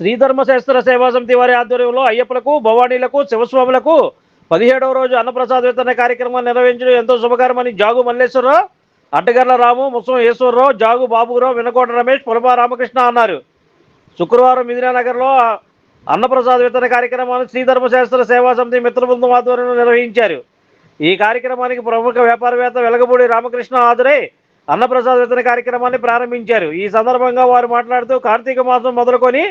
శ్రీధర్మశాస్త్ర సేవా సమితి వారి ఆధ్వర్యంలో అయ్యప్పలకు భవానీలకు శివస్వాములకు పదిహేడవ రోజు అన్నప్రసాద వితరణ కార్యక్రమాన్ని నిర్వహించడం ఎంతో శుభకరమని జాగు మల్లేశ్వరరావు అడ్డగర్ల రాము ముసం ఈశ్వరరావు జాగు బాబురావు వినకోట రమేష్ పులభ రామకృష్ణ అన్నారు. శుక్రవారం ఇందిరానగర్లో అన్నప్రసాద్ వితరణ కార్యక్రమాన్ని శ్రీధర్మశాస్త్ర సేవా సమితి మిత్రబృందం ఆధ్వర్యంలో నిర్వహించారు. ఈ కార్యక్రమానికి ప్రముఖ వ్యాపారవేత్త వెలగపూడి రామకృష్ణ హాజరై అన్నప్రసాద్ వితరణ కార్యక్రమాన్ని ప్రారంభించారు. ఈ సందర్భంగా వారు మాట్లాడుతూ కార్తీక మాసం మొదలుకొని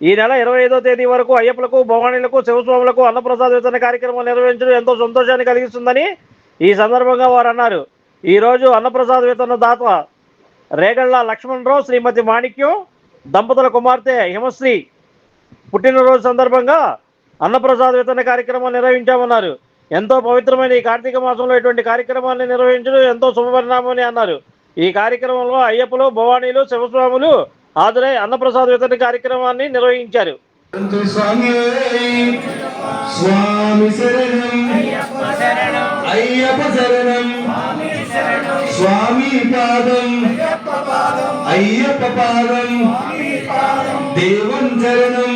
ఈ నెల ఇరవై ఐదో తేదీ వరకు అయ్యప్పలకు భవానీలకు శివస్వాములకు అన్నప్రసాద్ వితరణ కార్యక్రమం నిర్వహించడం ఎంతో సంతోషాన్ని కలిగిస్తుందని ఈ సందర్భంగా వారు అన్నారు. ఈ రోజు అన్నప్రసాద వితరణ దాత రేగళ్ళ లక్ష్మణరావు శ్రీమతి మాణిక్యం దంపతుల కుమార్తె హిమశ్రీ పుట్టినరోజు సందర్భంగా అన్నప్రసాద వితరణ కార్యక్రమాన్ని నిర్వహించామన్నారు. ఎంతో పవిత్రమైన ఈ కార్తీక మాసంలో ఇటువంటి కార్యక్రమాన్ని నిర్వహించడం ఎంతో శుభపరిణామని అన్నారు. ఈ కార్యక్రమంలో అయ్యప్పలు భవానీలు శివస్వాములు హాజరై అన్నప్రసాద వితరణ కార్యక్రమాన్ని నిర్వహించారు. స్వామి శరణం అయ్యప్ప శరణం. స్వామి పాదం అయ్యప్ప పాదం దేవన్ శరణం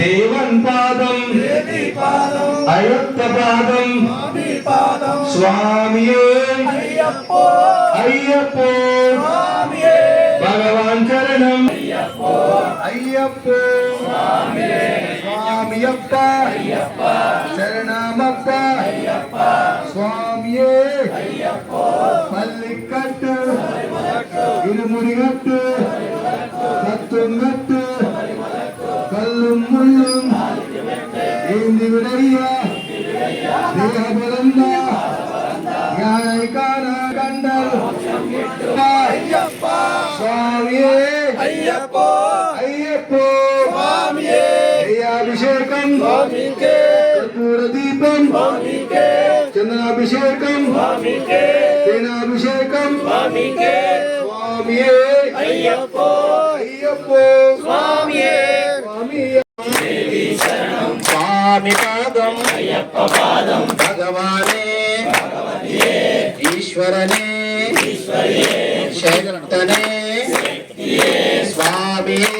దేవన్ పాదం అయ్యప్ప పాదం స్వామియే అయ్యప్ప భగవాన్ శరణం అయ్యప్ప சுவாமியப்பா சரணாமப்பா. சுவாமியே. பள்ளிக்கட்டு. இருமுடிகட்டு. சத்துங்கட்டு கல்லும் முள்ளும். ஏந்தி விடையா தேகபல అభిషేకం కర్పూర దీపం చందనాభిషేకం తేనాభిషేకం స్వామియే అయ్యప్ప అయ్యప్ప స్వామియే స్వామి పాదం అయ్యప్ప పాదం భగవానే ఈశ్వరనే శక్తనే స్వామియే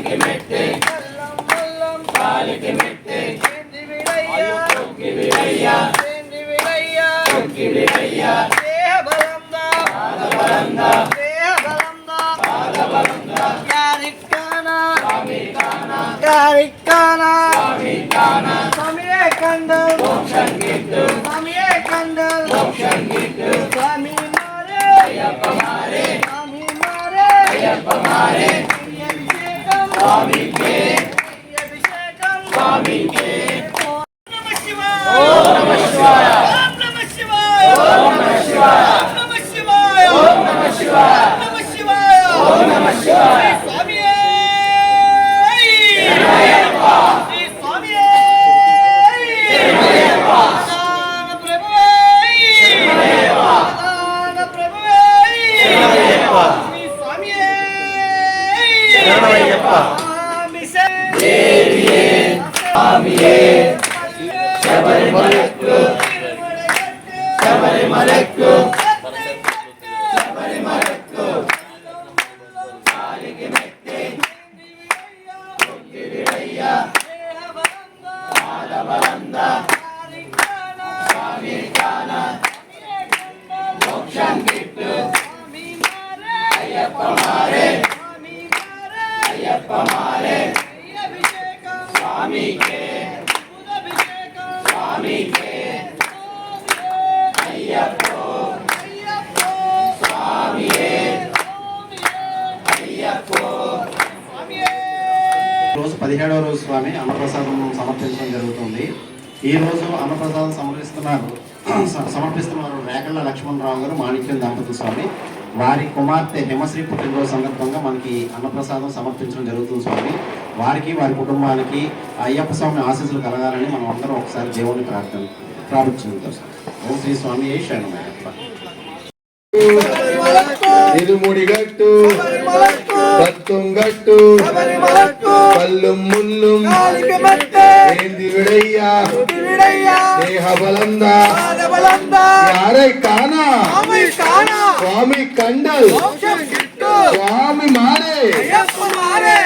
சாலிக்கு மெட்டு சாலிக்கு மெட்டு தொக்கி விடையா தொக்கி விடையா பாதபலந்தா பாதபலந்தா யாருக்கானா யாருக்கானா சமயே கண்டல் மோட்சம் கிட்டு சமயே கண்டல் மோட்சம் கிட்டு சாமி மாரே ஐயப்ப மாரே சாமி மாரே ஐயப்ப மாரே స్వామికే అభిషేకం స్వామికే రోజు పదిహేడవ రోజు స్వామి అన్నప్రసాదం సమర్పించడం జరుగుతుంది. ఈ రోజు అన్నప్రసాదం సమర్పిస్తున్నారు సమర్పిస్తున్నారు రేకళ్ళ లక్ష్మణరావు గారు మాణిక్యం దంపతి స్వామి. వారి కుమార్తె హిమశ్రీ పుట్టినరోజు సందర్భంగా మనకి అన్నప్రసాదం సమర్పించడం జరుగుతుంది స్వామి. వారికి వారి కుటుంబానికి అయ్యప్ప స్వామి ఆశీస్సులు కలగాలని మనం అందరం ఒకసారి దేవుని ప్రార్థన ప్రార్థించుకుంటాం సార్. ఓం శ్రీ స్వామి శరణమయ్యప్ప బలందా యారై కానా స్వామి కండల్ స్వామి మారే అయ్యప్ప మారే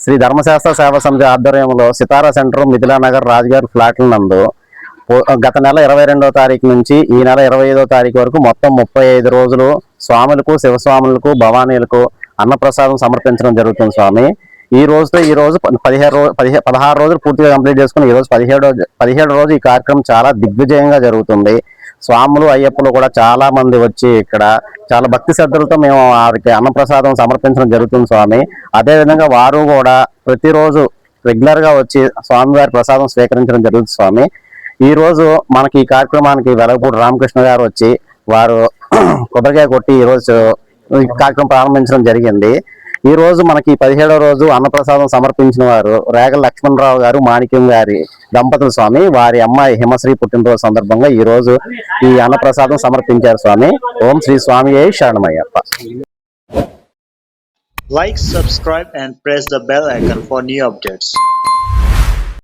శ్రీ ధర్మశాస్త్ర సేవా సమితి ఆధ్వర్యంలో సితారా సెంటర్ మిథిలా నగర్ రాజుగారి ఫ్లాట్ల నందు గత నెల ఇరవై రెండవ తారీఖు నుంచి ఈ నెల ఇరవై ఐదో తారీఖు వరకు మొత్తం ముప్పై ఐదు రోజులు స్వాములకు శివస్వాములకు భవానీలకు అన్నప్రసాదం సమర్పించడం జరుగుతుంది స్వామి. ఈ రోజుతో ఈ రోజు పదిహేడు రోజు పదిహే పదహారు రోజులు పూర్తిగా కంప్లీట్ చేసుకుని ఈ రోజు పదిహేడు పదిహేడు రోజు ఈ కార్యక్రమం చాలా దిగ్విజయంగా జరుగుతుంది. స్వాములు అయ్యప్పలు కూడా చాలా మంది వచ్చి ఇక్కడ చాలా భక్తి శ్రద్ధలతో మేము వారికి అన్నప్రసాదం సమర్పించడం జరుగుతుంది స్వామి. అదే విధంగా వారు కూడా ప్రతిరోజు రెగ్యులర్గా వచ్చి స్వామివారి ప్రసాదం స్వీకరించడం జరుగుతుంది స్వామి. ఈరోజు మనకి ఈ కార్యక్రమానికి వెలగపూడి రామకృష్ణ గారు వచ్చి వారు కొబ్బరికాయ కొట్టి ఈ రోజు ఈ కార్యక్రమం ప్రారంభించడం జరిగింది. ఈ రోజు మనకి పదిహేడవ రోజు అన్నప్రసాదం సమర్పించిన వారు రేగల లక్ష్మణరావు గారు మాణిక్యం గారి దంపతుల స్వామి వారి అమ్మాయి హిమశ్రీ పుట్టినరోజు సందర్భంగా ఈ రోజు ఈ అన్నప్రసాదం సమర్పించారు స్వామి ఓం శ్రీ స్వామి శరణమయ్యప్ప like subscribe and press the bell icon new updates.